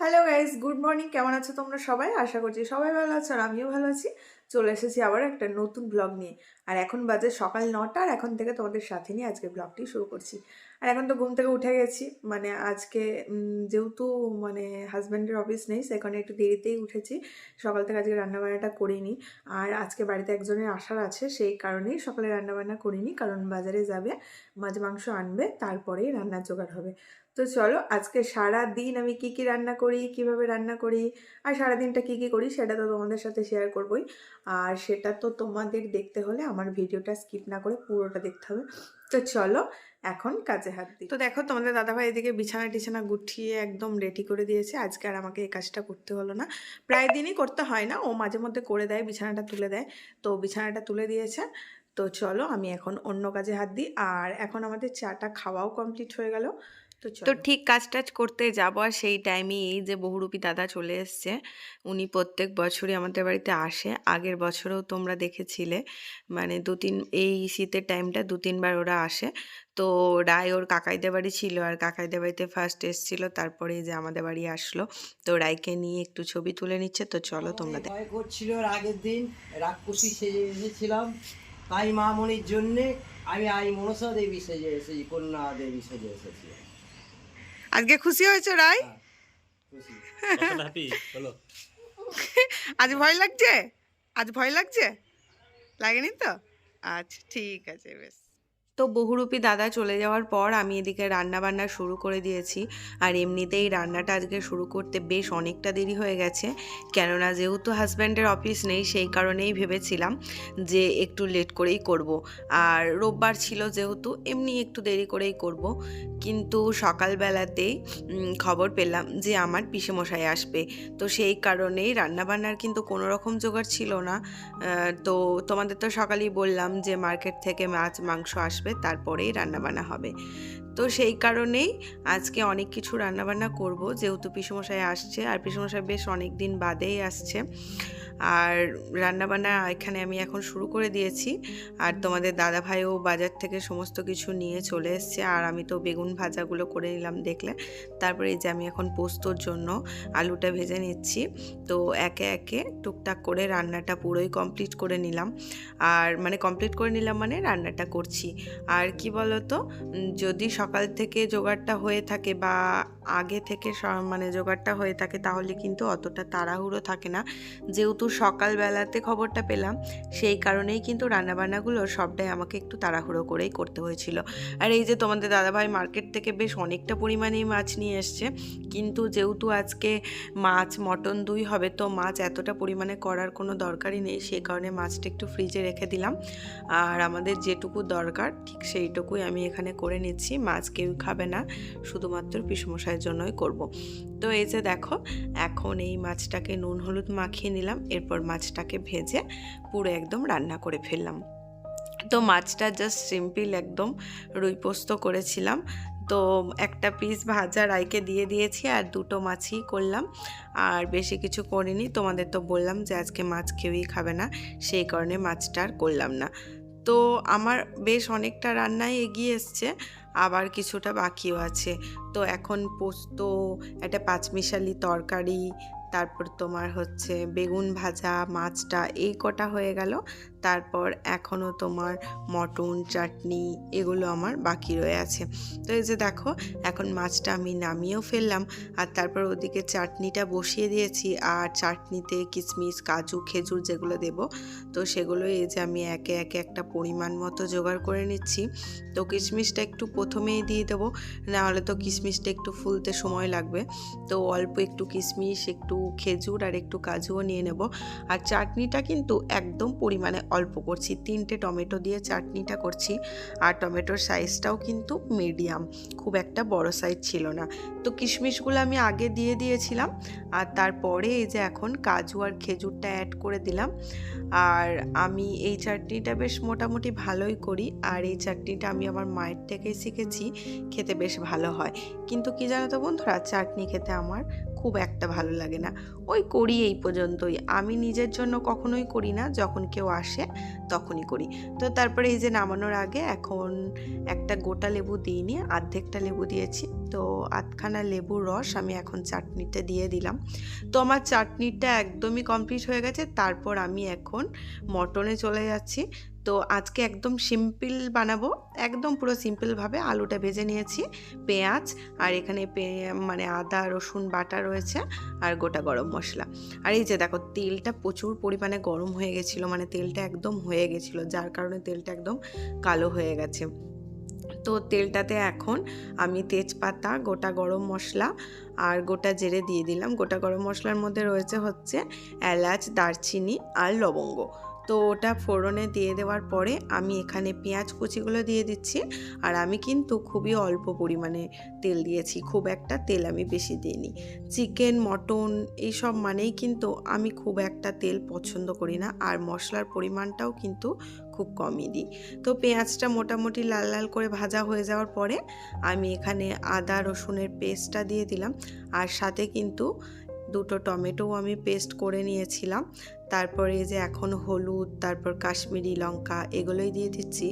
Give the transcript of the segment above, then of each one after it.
Hello guys good morning কেমন আছো তোমরা সবাই? আশা করছি সবাই ভালো আছো আর আমিও ভালো আছি। চলে এসেছি আবার একটা নতুন ব্লগ নিয়ে। আর এখন বাজে সকাল নটা আর এখন থেকে তোমাদের সাথে নিয়ে আজকে ব্লগটি শুরু করছি। আর এখন তো ঘুম থেকে উঠে গেছি। মানে আজকে যেহেতু মানে হাজব্যান্ডের অফিস নেই সেখানে একটু দেরিতেই উঠেছি। সকাল থেকে আজকে রান্নাবান্নাটা করিনি। আর আজকে বাড়িতে একজনের আসার আছে, সেই কারণেই সকালে রান্নাবান্না করিনি। কারণ বাজারে যাবে, মাছ, মাংস আনবে, তারপরেই রান্নার জোগাড় হবে। তো চলো, আজকে সারা দিন আমি কি কি রান্না করি, কীভাবে রান্না করি, আর সারা দিনটা কি কি করি সেটা তো তোমাদের সাথে শেয়ার করবই। আর সেটা তো তোমাদের দেখতে হলে আমার ভিডিওটা স্কিপ না করে পুরোটা দেখতে হবে। তো চলো, এখন কাজে হাত দিই। তো দেখো, তোমাদের দাদাভাই এদিকে বিছানা টিছানা গুছিয়ে একদম রেডি করে দিয়েছে। আজকে আর আমাকে এই কাজটা করতে হলো না। প্রায় দিনই করতে হয় না, ও মাঝে মধ্যে করে দেয়, বিছানাটা তুলে দেয়। তো বিছানাটা তুলে দিয়েছে। তো চলো, আমি এখন অন্য কাজে হাত দিই। আর এখন আমাদের চাটা খাওয়াও কমপ্লিট হয়ে গেল। তো ঠিক কাজ টাজ করতে যাব আর সেই টাইমে এই যে বহুরূপী দাদা চলে এসছে উনি প্রত্যেক বছরই আমাদের বাড়িতে আসে। আগের বছরেও তোমরা দেখেছিলে মানে দু তিন এই শীতের টাইমটা দু তিনবার ওরা আসে। তো রায় ওর কাকাইদের বাড়ি ছিল আর কাকাইদের বাড়িতে ফার্স্ট এসছিল তারপরে যে আমাদের বাড়ি আসলো। তো রায়কে নিয়ে একটু ছবি তুলে নিচ্ছে তো চলো তোমরা ভয় করছিল আগের দিন রাক্ষসী সেজে এসেছিলাম। তাই মামনির জন্যে আমি আই মনসা দেবী সেজে এসেছি কন্যা দেবী সেজে এসেছি। আজকে খুশি হয়েছে রায় বলো। আজ ভয় লাগছে? আজ ভয় লাগছে? লাগেনি তো? আচ্ছা ঠিক আছে বেশ। তো বহুরূপী দাদা চলে যাওয়ার পর আমি এদিকে রান্না বান্না শুরু করে দিয়েছি। আর এমনিতেই রান্নাটা আজকে শুরু করতে বেশ অনেকটা দেরি হয়ে গেছে। কেননা যেহেতু হাজব্যান্ডের অফিস নেই, সেই কারণেই ভেবেছিলাম যে একটু লেট করেই করব। আর রোববার ছিল যেহেতু, এমনি একটু দেরি করেই করব। কিন্তু সকালবেলাতেই খবর পেলাম যে আমার পিসেমশাই আসবে। তো সেই কারণেই রান্নাবান্নার কিন্তু কোনো রকম জোগাড় ছিল না। তো তোমাদের তো সকালেই বললাম যে মার্কেট থেকে মাছ, মাংস আসবে। তারপরেই রান্নাবান্না হবে। তো সেই কারণেই আজকে অনেক কিছু রান্নাবান্না করব। যেহেতু পিসমশাই আসছে, আর পিসমশাই বেশ অনেক দিন বাদেই আসছে। আর রান্নাবান্না এখানে আমি এখন শুরু করে দিয়েছি। আর তোমাদের দাদা ভাইও বাজার থেকে সমস্ত কিছু নিয়ে চলে এসছে। আর আমি তো বেগুন ভাজাগুলো করে নিলাম দেখলে। তারপরে এই যে আমি এখন পোস্তর জন্য আলুটা ভেজে নিচ্ছি। তো একে একে টুকটাক করে রান্নাটা পুরোই কমপ্লিট করে নিলাম। আর মানে কমপ্লিট করে নিলাম মানে রান্নাটা করছি। আর কি বলতো? যদি সকাল থেকে জোগাড়টা হয়ে থাকে বা আগে থেকে মানে জোগাড়টা হয়ে থাকে তাহলে কিন্তু অতটা তাড়াহুড়ো থাকে না। যেহেতু সকালবেলাতে খবরটা পেলাম, সেই কারণেই কিন্তু রান্নাবান্নাগুলো সবটাই আমাকে একটু তাড়াহুড়ো করেই করতে হয়েছিল। আর এই যে তোমাদের দাদাভাই মার্কেট থেকে বেশ অনেকটা পরিমাণেই মাছ নিয়ে এসছে। কিন্তু যেহেতু আজকে মাছ, মটন দুই হবে, তো মাছ এতটা পরিমাণে করার কোনো দরকারই নেই সেই কারণে মাছটা একটু ফ্রিজে রেখে দিলাম। আর আমাদের যেটুকু দরকার, ঠিক সেইটুকুই আমি এখানে করে নিচ্ছি, মাছ কেউ খাবে না, শুধুমাত্র পিসমশাইয়ের জন্যই করব। তো এই যে দেখো, এখন এই মাছটাকে নুন, হলুদ মাখিয়ে নিলাম, এরপর মাছটাকে ভেজে পুরো একদম রান্না করে ফেললাম। তো মাছটা জাস্ট সিম্পল একদম রুই পোস্ত করেছিলাম। তো একটা পিস ভাজা রাইকে দিয়ে দিয়েছি আর দুটো মাছই করলাম। আর বেশি কিছু করিনি, তোমাদের তো বললাম যে আজকে মাছ কেউই খাবে না, সেই কারণে মাছটা আর করলাম না। তো আমার বেশ অনেকটা রান্নায় এগিয়ে এসছে। আবার কিছুটা বাকিও আছে। তো এখন পোস্ত, একটা পাঁচমিশালি তরকারি, তারপর তোমার হচ্ছে বেগুন ভাজা, মাছটা, এই কটা হয়ে গেল। তারপর এখনও তোমার মটন, চাটনি এগুলো আমার বাকি রয়ে আছে। তো এই যে দেখো, এখন মাছটা আমি নামিয়েও ফেললাম আর তারপর ওদিকে চাটনিটা বসিয়ে দিয়েছি আর চাটনিতে কিশমিশ কাজু, খেজুর যেগুলো দেব, তো সেগুলো এই যে আমি একে একে একটা পরিমাণ মতো জোগাড় করে নিচ্ছি। তো কিশমিশটা একটু প্রথমেই দিয়ে দেবো, নাহলে তো কিশমিশটা একটু ফুলতে সময় লাগবে। তো অল্প একটু কিশমিশ একটু খেজুর আর একটু কাজুও নিয়ে নেব। আর চাটনিটা কিন্তু একদম পরিমাণে অল্প করছি। তিনটে টমেটো দিয়ে চাটনিটা করছি। আর টমেটোর সাইজটাও কিন্তু মিডিয়াম খুব একটা বড় সাইজ ছিল না। তো কিশমিশগুলো আমি আগে দিয়ে দিয়েছিলাম। আর তারপরে এই যে এখন কাজু আর খেজুরটা অ্যাড করে দিলাম। আর আমি এই চাটনিটা বেশ মোটামুটি ভালোই করি। আর এই চাটনিটা আমি আমার মায়ের থেকেই শিখেছি। খেতে বেশ ভালো হয়। কিন্তু কি জানো তো বন্ধুরা, চাটনি খেতে আমার খুব একটা ভালো লাগে না। ওই করি এই পর্যন্তই। আমি নিজের জন্য কখনোই করি না। যখন কেউ আসে, তখনই করি। তো তারপরে এই যে নামানোর আগে এখন একটা গোটা লেবু দিইনি, আর্ধেকটা লেবু দিয়েছি। তো আধখানা লেবুর রস আমি এখন চাটনিটা দিয়ে দিলাম। তো আমার চাটনিটা একদমই কমপ্লিট হয়ে গেছে। তারপর আমি এখন মটনে চলে যাচ্ছি। তো আজকে একদম সিম্পল বানাবো। একদম পুরো সিম্পলভাবে আলুটা ভেজে নিয়েছি, পেঁয়াজ আর এখানে পে- মানে আদা, রসুন, বাটা রয়েছে আর গোটা গরম মশলা। আর এই যে দেখো তেলটা প্রচুর পরিমাণে গরম হয়ে গেছিল মানে তেলটা একদম হয়ে গেছিল, যার কারণে তেলটা একদম কালো হয়ে গেছে। তো তেলটাতে এখন আমি তেজপাতা, গোটা গরম মশলা আর গোটা জিরে দিয়ে দিলাম। গোটা গরম মশলার মধ্যে রয়েছে হচ্ছে এলাচ, দারচিনি আর লবঙ্গ। তো ওটা ফোড়নে দিয়ে দেওয়ার পরে আমি এখানে পেঁয়াজ কুচিগুলো দিয়ে দিচ্ছি। আর আমি কিন্তু খুবই অল্প পরিমাণে তেল দিয়েছি, খুব একটা তেল আমি বেশি দিইনি। চিকেন, মটন এইসব মানেই কিন্তু আমি খুব একটা তেল পছন্দ করি না, আর মশলার পরিমাণটাও কিন্তু খুব কমই দিই। তো পেঁয়াজটা মোটামুটি লাল লাল করে ভাজা হয়ে যাওয়ার পরে আমি এখানে আদা, রসুনের পেস্টটা দিয়ে দিলাম। আর সাথে কিন্তু দুটো টমেটোও আমি পেস্ট করে নিয়েছিলাম। তারপরে যে এখন হলুদ, তারপর কাশ্মীরি লঙ্কা এগুলোই দিয়ে দিচ্ছি।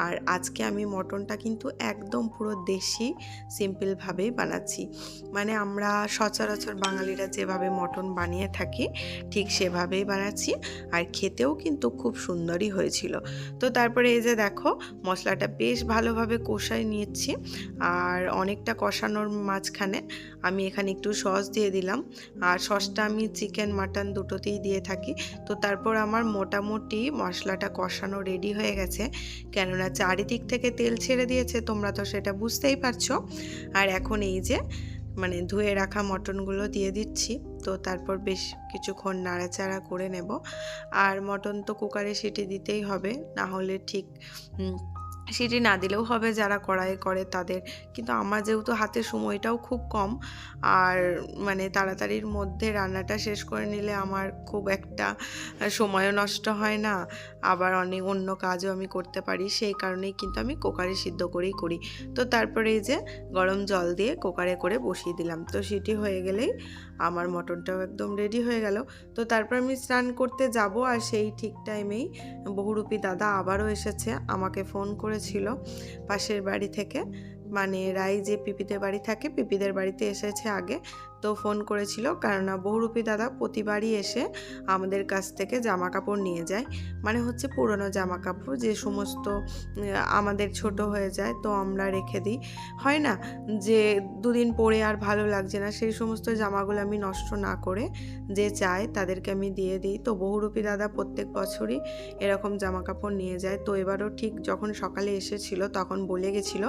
আর আজকে আমি মটনটা কিন্তু একদম পুরো দেশি সিম্পলভাবেই বানাচ্ছি। মানে আমরা সচরাচর বাঙালিরা যেভাবে মটন বানিয়ে থাকি, ঠিক সেভাবেই বানাচ্ছি। আর খেতেও কিন্তু খুব সুন্দরই হয়েছিল। তো তারপরে এই যে দেখো, মশলাটা বেশ ভালোভাবে কষাই নিচ্ছি আর অনেকটা কষানোর মাঝখানে আমি এখানে একটু সস দিয়ে দিলাম। আর সসটা আমি চিকেন, মাটন দুটোতেই দিয়ে থাকি। তো তারপর আমার মোটামুটি মশলাটা কষানো রেডি হয়ে গেছে। কেননা চারিদিক থেকে তেল ছেড়ে দিয়েছে, তোমরা তো সেটা বুঝতেই পারছ। আর এখন এই যে মানে ধুয়ে রাখা মটনগুলো দিয়ে দিচ্ছি। তো তারপর বেশ কিছুক্ষণ নাড়াচাড়া করে নেব। আর মটন তো কুকারে সিটি দিতেই হবে না হলে ঠিক সিটি না দিলেও হবে যারা কড়াই করে তাদের। কিন্তু আমার যেহেতু হাতে সময়টাও খুব কম, আর মানে তাড়াতাড়ির মধ্যে রান্নাটা শেষ করে নিলে আমার খুব একটা সময়ও নষ্ট হয় না। আবার অনেক অন্য কাজও আমি করতে পারি, সেই কারণেই কিন্তু আমি কুকারে সিদ্ধ করেই করি। তো তারপরে এই যে গরম জল দিয়ে কুকারে করে বসিয়ে দিলাম। তো সেটি হয়ে গেলেই আমার মটনটাও একদম রেডি হয়ে গেল। তো তারপর আমি স্নান করতে যাব আর সেই ঠিক টাইমেই বহুরূপী দাদা আবারও এসেছে, আমাকে ফোন করেছিল পাশের বাড়ি থেকে। মানে রাই যে পিপিদের বাড়ি থাকে, পিপিদের বাড়িতে এসেছে আগে। তো ফোন করেছিল। কেননা বহুরূপী দাদা প্রতিবারই এসে আমাদের কাছ থেকে জামা কাপড় নিয়ে যায়। মানে হচ্ছে পুরনো জামা কাপড় যে সমস্ত আমাদের ছোট হয়ে যায় তো আমরা রেখে দিই। হয় না যে দুদিন পরে আর ভালো লাগছে না, সেই সমস্ত জামাগুলো আমি নষ্ট না করে যে চায় তাদেরকে আমি দিয়ে দিই। তো বহুরূপী দাদা প্রত্যেক বছরই এরকম জামা কাপড় নিয়ে যায়। তো এবারও ঠিক যখন সকালে এসেছিল তখন বলে গেছিল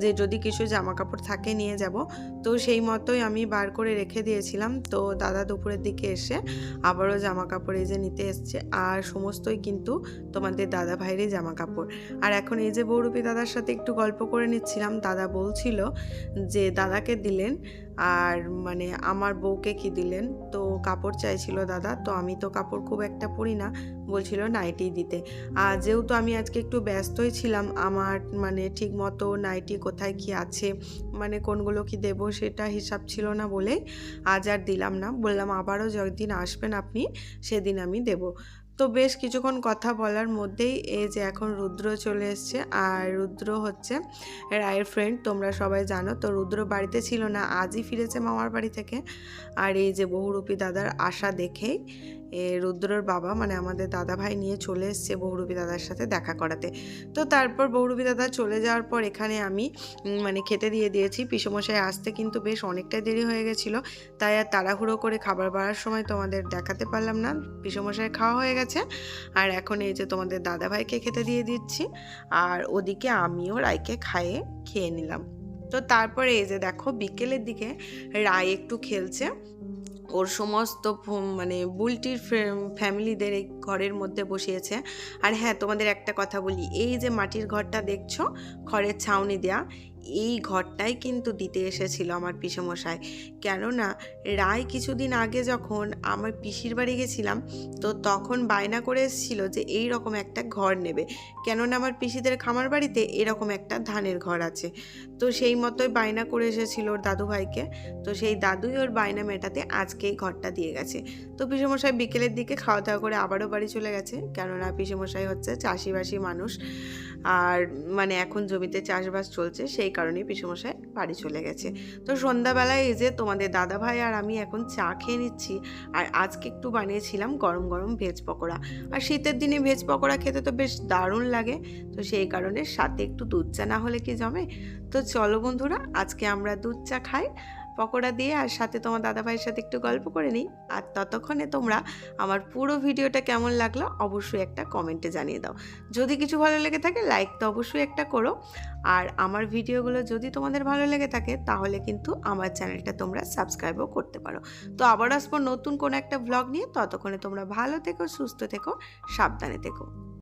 যে, যদি কিছু জামা কাপড় থাকে নিয়ে যাব। তো সেই মতোই আমি বার করে রেখে দিয়েছিলাম। তো দাদা দুপুরের দিকে এসে আবারও জামা কাপড় এই যে নিতে এসছে। আর সমস্তই কিন্তু তোমাদের দাদা ভাইয়েরই জামা কাপড় আর এখন এই যে বৌরূপী দাদার সাথে একটু গল্প করে নিচ্ছিলাম। দাদা বলছিল যে, দাদাকে দিলেন আর মানে আমার বউকে কি দিলেন? তো কাপড় চাইছিল দাদা, তো আমি তো কাপড় খুব একটা পরি না। বলছিল, নাইটি দিতে। আর যেহেতু আমি আজকে একটু ব্যস্তই ছিলাম, আমার মানে ঠিক মতো নাইটি কোথায় কি আছে মানে কোনগুলো কি দেবো সেটা হিসাব ছিল না বলেই আজ আর দিলাম না। বললাম, আবারও যেদিন আসবেন আপনি, সেদিন আমি দেব। তো বেশ কিছুক্ষণ কথা বলার মধ্যেই এই যে এখন রুদ্র চলে এসছে, আর রুদ্র হচ্ছে রায়ের ফ্রেন্ড তোমরা সবাই জানো। তো রুদ্র বাড়িতে ছিল না, আজই ফিরেছে মামার বাড়ি থেকে। আর এই যে বহুরূপী দাদার আশা দেখেই এ রুদ্রর বাবা মানে আমাদের দাদা ভাই নিয়ে চলে এসছে বহুরূপী দাদার সাথে দেখা করাতে। তো তারপর বহুরূপী দাদা চলে যাওয়ার পর এখানে আমি মানে খেতে দিয়ে দিয়েছি। পিসমশাই আসতে কিন্তু বেশ অনেকটাই দেরি হয়ে গেছিল, তাই আর তাড়াহুড়ো করে খাবার বাড়ার সময় তোমাদের দেখাতে পারলাম না। পিসমশাই খাওয়া হয়ে গেছে। আর এখন এই যে তোমাদের দাদা ভাইকে খেতে দিয়ে দিচ্ছি, আর ওদিকে আমিও রায়কে খাইয়ে খেয়ে নিলাম। তো তারপরে এই যে দেখো বিকেলের দিকে রায় একটু খেলছে। ওর সমস্ত মানে বুলটির ফ্যামিলিদের এই ঘরের মধ্যে বসিয়েছে। আর হ্যাঁ তোমাদের একটা কথা বলি, এই যে মাটির ঘরটা দেখছ খড়ের ছাউনি দেয়া এই ঘরটাই কিন্তু দিতে এসেছিল আমার পিসমশাই। কেননা, রায় কিছুদিন আগে যখন আমার পিসির বাড়ি গেছিলাম, তো তখন বায়না করে এসেছিল যে এই রকম একটা ঘর নেবে। কেননা, আমার পিসিদের খামার বাড়িতে এরকম একটা ধানের ঘর আছে। তো সেই মতোই বায়না করে এসেছিল ওর দাদু ভাইকে। তো সেই দাদুই ওর বায়না মেটাতে আজকে এই ঘরটা দিয়ে গেছে। তো পিসেমশাই বিকেলের দিকে খাওয়া দাওয়া করে আবারও বাড়ি চলে গেছে। কেননা, পিসেমশাই হচ্ছে চাষিবাসী মানুষ। আর মানে এখন জমিতে চাষবাস চলছে, সেই কারণেই পিসেমশাই বাড়ি চলে গেছে। তো সন্ধ্যাবেলায় এই যে তোমাদের দাদা ভাই আর আমি এখন চা খেয়ে নিচ্ছি, আর আজকে একটু বানিয়েছিলাম গরম গরম ভেজ পকোড়া। আর শীতের দিনে ভেজ পকোড়া খেতে তো বেশ দারুণ লাগে, তো সেই কারণে সাথে একটু দুধ চা না হলে কি জমে? তো চলো বন্ধুরা, আজকে আমরা দুধ চা খাই পকোড়া দিয়ে আর সাথে তোমার দাদা ভাইয়ের সাথে একটু গল্প করে নিই। আর ততক্ষণে তোমরা আমার পুরো ভিডিওটা কেমন লাগল অবশ্যই একটা কমেন্টে জানিয়ে দাও। যদি কিছু ভালো লেগে থাকে লাইক তো অবশ্যই একটা করো। আর আমার ভিডিওগুলো যদি তোমাদের ভালো লেগে থাকে, তাহলে কিন্তু আমার চ্যানেলটা তোমরা সাবস্ক্রাইবও করতে পারো। তো আবার আসব নতুন কোনো একটা ব্লগ নিয়ে। ততক্ষণে তোমরা ভালো থেকো, সুস্থ থেকো, সাবধানে থেকো।